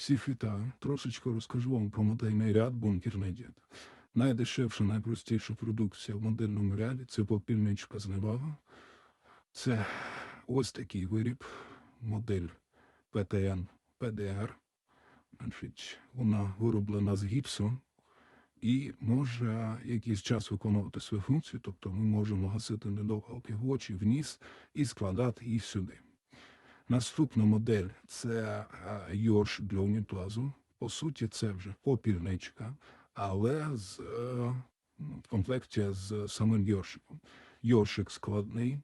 Всіх вітаю. Трошечки розкажу вам про модельний ряд бункерний дід. Найдешевша, найпростіша продукція в модельному ряді це попільничка з Невага. Це ось такий виріб, модель ПТН ПДР. Вона вироблена з гіпсу і може якийсь час виконувати свою функцію, тобто ми можемо гасити недовгалки в очі, в ніс і складати її сюди. Наступна модель це е, йорш для унітазу. По суті, це вже попільничка, але з, е, ну, в комплекті з самим йоршиком. Йоршик складний,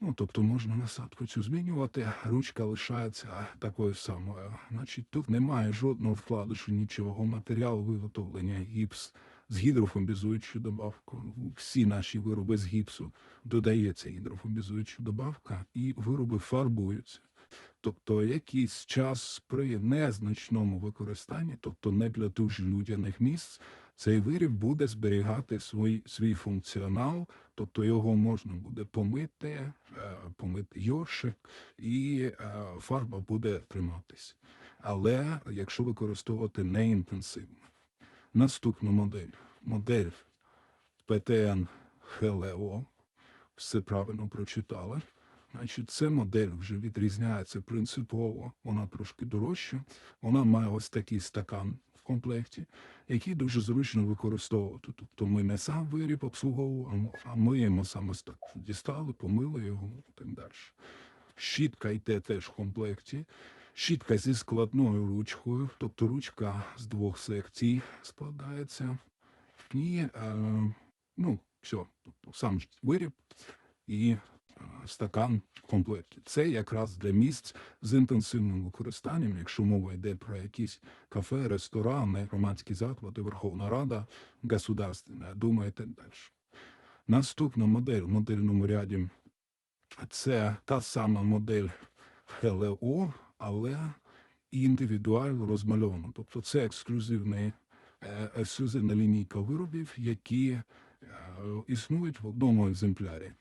ну, тобто можна насадку цю змінювати, ручка лишається такою самою. Значить, тут немає жодного вкладишу, нічого, матеріал виготовлення гіпс з гідрофобізуючою добавкою. Всі наші вироби з гіпсу додається гідрофобізуюча добавка, і вироби фарбуються. Тобто якийсь час при незначному використанні, тобто не для дуже людяних місць, цей виріб буде зберігати свій, свій функціонал, тобто його можна буде помити, е, помити йоршик, і е, фарба буде триматись. Але якщо використовувати неінтенсивно. Наступна модель. Модель ПТН Хелео. Все правильно прочитали. Значить, ця модель вже відрізняється принципово, вона трошки дорожча. Вона має ось такий стакан в комплекті, який дуже зручно використовувати. Тобто ми не сам виріб обслуговуємо, а ми йому саме дістали, помили його і так далі. Щітка йде теж в комплекті. Щітка зі складною ручкою, тобто ручка з двох секцій складається. І, е, ну, все, тобто сам виріб і е, стакан в комплекті. Це якраз для місць з інтенсивним використанням, якщо мова йде про якісь кафе, ресторани, громадські заклади, Верховна Рада, государственна, думаєте далі. Наступна модель в модельному ряді це та сама модель ХЛО, але індивідуально розмальована. Тобто це ексклюзивний, е, ексклюзивна лінійка виробів, які е, існують в одному екземплярі.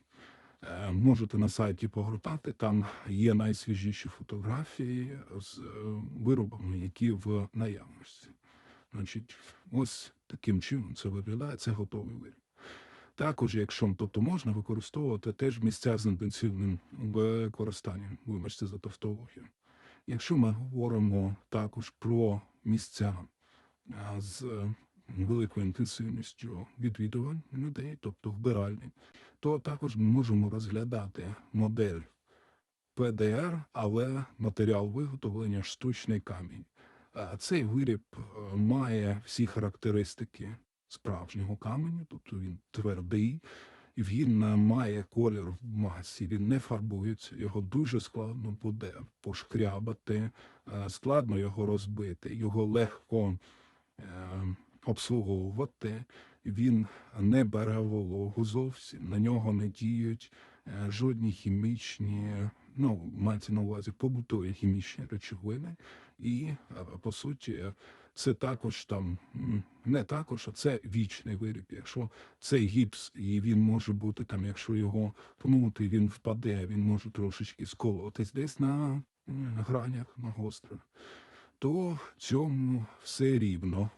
Е, Можете на сайті погортати, там є найсвіжіші фотографії з виробами, які в наявності. Значить, ось таким чином це виглядає, це готовий виріб. Також, якщо тобто можна використовувати теж місця з інтенсивним використанням, вибачте за тавтологію. Якщо ми говоримо також про місця з е, великою інтенсивністю відвідувань людей, тобто вбиральні, то також ми можемо розглядати модель ПДР, але матеріал виготовлення штучний камінь. Цей виріб е, має всі характеристики справжнього каменю, тобто він твердий, він має колір в масі, він не фарбується, його дуже складно буде пошкрябати, е, складно його розбити, його легко е, обслуговувати. Він не бере вологу зовсім, на нього не діють е, жодні хімічні, ну, мається на увазі побутові хімічні речовини. І, по суті, це також там, не також, а це вічний виріб. Якщо цей гіпс, і він може бути там, якщо його пнути, він впаде, він може трошечки сколотись десь на гранях, на гострих, то цьому все рівно.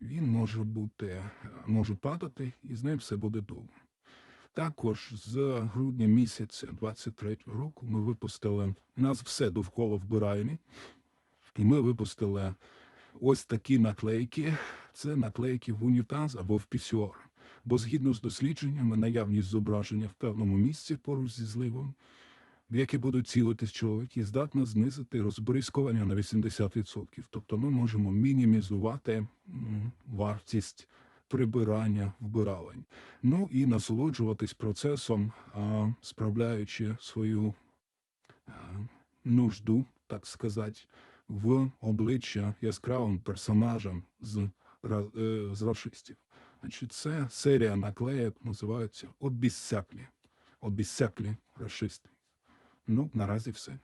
Він може бути, е, може падати, і з ним все буде добре. Також з грудня місяця 23-го року ми випустили у нас все довкола вбиральні, і ми випустили ось такі наклейки. Це наклейки в унітаз або в пісюар. Бо згідно з дослідженнями, наявність зображення в певному місці поруч зі зливом, в яке будуть цілитись чоловіки, здатна знизити розбризкування на 80%. Тобто ми можемо мінімізувати вартість прибирання вбиралень. Ну і насолоджуватись процесом, справляючи свою нужду, так сказати, в обличчя яскравим персонажам з, е, з расистів. Значить, це серія наклеєк називається «Обіссяклі». Обіссяклі расисти. Ну, наразі все.